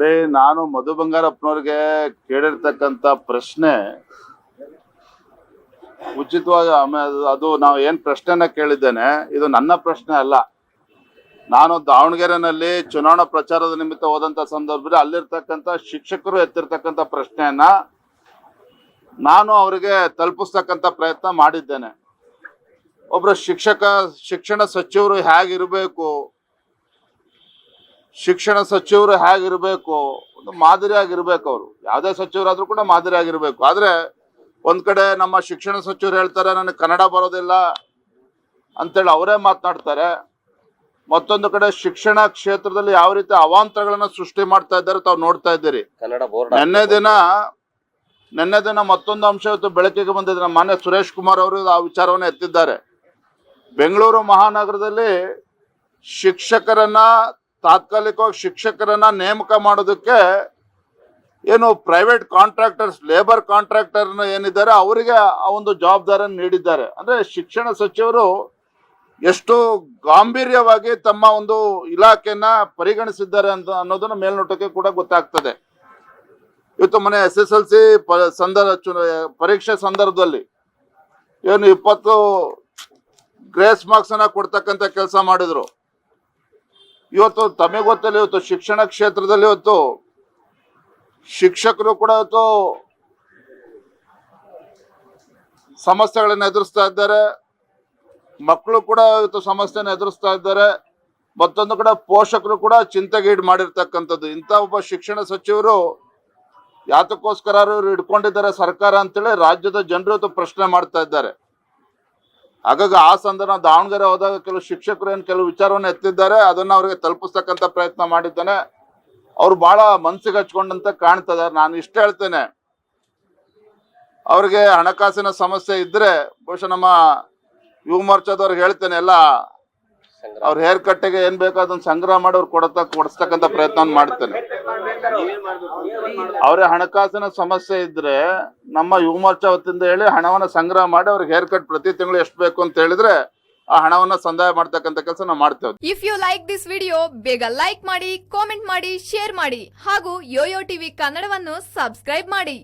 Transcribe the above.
ನೋಡಿ ನಾನು ಮಧು ಬಂಗಾರಪ್ಪನವ್ರಿಗೆ ಕೇಳಿರ್ತಕ್ಕಂತ ಪ್ರಶ್ನೆ ಉಚಿತವಾಗಿ ಆಮೇಲೆ ಅದು- ನಾವು ಏನ್ ಪ್ರಶ್ನೆನ ಕೇಳಿದ್ದೇನೆ, ಇದು ನನ್ನ ಪ್ರಶ್ನೆ ಅಲ್ಲ. ನಾನು ದಾವಣಗೆರೆನಲ್ಲಿ ಚುನಾವಣಾ ಪ್ರಚಾರದ ನಿಮಿತ್ತ ಹೋದಂತ ಸಂದರ್ಭದಲ್ಲಿ ಅಲ್ಲಿರ್ತಕ್ಕಂಥ ಶಿಕ್ಷಕರು ಎತ್ತಿರ್ತಕ್ಕಂಥ ಪ್ರಶ್ನೆಯನ್ನ ನಾನು ಅವರಿಗೆ ತಲುಪಿಸ್ತಕ್ಕಂಥ ಪ್ರಯತ್ನ ಮಾಡಿದ್ದೇನೆ. ಒಬ್ರು ಶಿಕ್ಷಕ, ಶಿಕ್ಷಣ ಸಚಿವರು ಹೇಗಿರಬೇಕು ಶಿಕ್ಷಣ ಸಚಿವರು ಹೇಗಿರ್ಬೇಕು ಒಂದು ಮಾದರಿಯಾಗಿರ್ಬೇಕು ಅವರು. ಯಾವುದೇ ಸಚಿವರಾದ್ರೂ ಕೂಡ ಮಾದರಿಯಾಗಿರ್ಬೇಕು ಆದರೆ ಒಂದು ಕಡೆ ನಮ್ಮ ಶಿಕ್ಷಣ ಸಚಿವರು ಹೇಳ್ತಾರೆ ನನಗೆ ಕನ್ನಡ ಬರೋದಿಲ್ಲ ಅಂತೇಳಿ ಅವರೇ ಮಾತನಾಡ್ತಾರೆ. ಮತ್ತೊಂದು ಕಡೆ ಶಿಕ್ಷಣ ಕ್ಷೇತ್ರದಲ್ಲಿ ಯಾವ ರೀತಿ ಅವಾಂತರಗಳನ್ನ ಸೃಷ್ಟಿ ಮಾಡ್ತಾ ಇದ್ದಾರೆ ತಾವು ನೋಡ್ತಾ ಇದ್ದೀರಿ. ಕನ್ನಡ ಬೋರ್ಡ್ ನಿನ್ನೆ ದಿನ ನಿನ್ನೆ ದಿನ ಮತ್ತೊಂದು ಅಂಶ ಇವತ್ತು ಬೆಳಕಿಗೆ ಬಂದಿದೆ. ನಮ್ಮ ಮಾನ್ಯ ಸುರೇಶ್ ಕುಮಾರ್ ಅವರು ಆ ವಿಚಾರವನ್ನು ಎತ್ತಿದ್ದಾರೆ. ಬೆಂಗಳೂರು ಮಹಾನಗರದಲ್ಲಿ ಶಿಕ್ಷಕರನ್ನ ತಾತ್ಕಾಲಿಕವಾಗಿ ಶಿಕ್ಷಕರನ್ನ ನೇಮಕ ಮಾಡೋದಕ್ಕೆ ಏನು ಪ್ರೈವೇಟ್ ಕಾಂಟ್ರಾಕ್ಟರ್ಸ್ ಲೇಬರ್ ಕಾಂಟ್ರಾಕ್ಟರ್ ಏನಿದ್ದಾರೆ, ಅವರಿಗೆ ಆ ಒಂದು ಜವಾಬ್ದಾರಿಯನ್ನು ನೀಡಿದ್ದಾರೆ. ಅಂದ್ರೆ ಶಿಕ್ಷಣ ಸಚಿವರು ಎಷ್ಟು ಗಾಂಭೀರ್ಯವಾಗಿ ತಮ್ಮ ಒಂದು ಇಲಾಖೆಯನ್ನ ಪರಿಗಣಿಸಿದ್ದಾರೆ ಅಂತ ಅನ್ನೋದನ್ನ ಮೇಲ್ನೋಟಕ್ಕೆ ಕೂಡ ಗೊತ್ತಾಗ್ತದೆ. ಇವತ್ತು ಮನೆ ಎಸ್ ಎಸ್ ಎಲ್ ಸಿ ಸಂದರ್ಭ ಪರೀಕ್ಷೆ ಸಂದರ್ಭದಲ್ಲಿ ಏನು ಇಪ್ಪತ್ತು ಗ್ರೇಸ್ ಮಾರ್ಕ್ಸ್ ಅನ್ನ ಕೊಡ್ತಕ್ಕಂಥ ಕೆಲಸ ಮಾಡಿದ್ರು. ಇವತ್ತು ತಮಗೆ ಗೊತ್ತಲ್ಲ, ಇವತ್ತು ಶಿಕ್ಷಣ ಕ್ಷೇತ್ರದಲ್ಲಿ ಇವತ್ತು ಶಿಕ್ಷಕರು ಕೂಡ ಇವತ್ತು ಸಮಸ್ಯೆಗಳನ್ನ ಎದುರಿಸ್ತಾ ಇದ್ದಾರೆ. ಮಕ್ಕಳು ಕೂಡ ಇವತ್ತು ಸಮಸ್ಯೆನ ಎದುರಿಸ್ತಾ ಇದ್ದಾರೆ. ಮತ್ತೊಂದು ಕಡೆ ಪೋಷಕರು ಕೂಡ ಚಿಂತೆಗೀಡ್ ಮಾಡಿರ್ತಕ್ಕಂಥದ್ದು. ಇಂಥ ಒಬ್ಬ ಶಿಕ್ಷಣ ಸಚಿವರು ಯಾತಕ್ಕೋಸ್ಕರ ಇವ್ರು ಹಿಡ್ಕೊಂಡಿದ್ದಾರೆ ಸರ್ಕಾರ ಅಂತೇಳಿ ರಾಜ್ಯದ ಜನರು ಇವತ್ತು ಪ್ರಶ್ನೆ ಮಾಡ್ತಾ ಇದ್ದಾರೆ. ಹಾಗಾಗಿ ಆ ಸಂದರ್ಭ ದಾವಣಗೆರೆ ಹೋದಾಗ ಕೆಲವು ಶಿಕ್ಷಕರು ಏನು ಕೆಲವು ವಿಚಾರವನ್ನು ಎತ್ತಿದ್ದಾರೆ, ಅದನ್ನ ಅವರಿಗೆ ತಲುಪಿಸ್ತಕ್ಕಂಥ ಪ್ರಯತ್ನ ಮಾಡಿದ್ದೇನೆ. ಅವ್ರು ಬಹಳ ಮನಸ್ಸಿಗೆ ಹಚ್ಕೊಂಡಂತ ಕಾಣ್ತದೆ ನಾನು ಇಷ್ಟ ಹೇಳ್ತೇನೆ. ಅವ್ರಿಗೆ ಹಣಕಾಸಿನ ಸಮಸ್ಯೆ ಇದ್ರೆ ಬಹುಶಃ ನಮ್ಮ ಯುವ ಮೋರ್ಚಾದವ್ರಿಗೆ ಹೇಳ್ತೇನೆ, ಎಲ್ಲ ಅವ್ರ ಹೇರ್ ಕಟ್ಟಿಗೆ ಏನ್ ಬೇಕೋ ಅದನ್ನ ಸಂಗ್ರಹ ಮಾಡಿ ಅವ್ರು ಕೊಡತ ಕೊಡಿಸ್ತಕ್ಕಂಥ ಪ್ರಯತ್ನ ಮಾಡ್ತೇನೆ. ಅವ್ರ ಹಣಕಾಸಿನ ಸಮಸ್ಯೆ ಇದ್ರೆ ನಮ್ಮ ಯುವ ಮೋರ್ಚಾ ವತಿಯಿಂದ ಹೇಳಿ ಹಣವನ್ನ ಸಂಗ್ರಹ ಮಾಡಿ ಅವ್ರಿಗೆ ಹೇರ್ ಕಟ್ ಪ್ರತಿ ತಿಂಗಳು ಎಷ್ಟು ಬೇಕು ಅಂತ ಹೇಳಿದ್ರೆ ಆ ಹಣವನ್ನ ಸಂದಾಯ ಮಾಡ್ತಕ್ಕಂತ ಕೆಲಸ ನಾವು ಮಾಡ್ತೇವೆ. If you like this video ಬೇಗ ಲೈಕ್ ಮಾಡಿ ಕಾಮೆಂಟ್ ಮಾಡಿ ಶೇರ್ ಮಾಡಿ ಹಾಗೂ ಯೋಯೋ ಟಿವಿ ಕನ್ನಡವನ್ನು ಸಬ್ಸ್ಕ್ರೈಬ್ ಮಾಡಿ.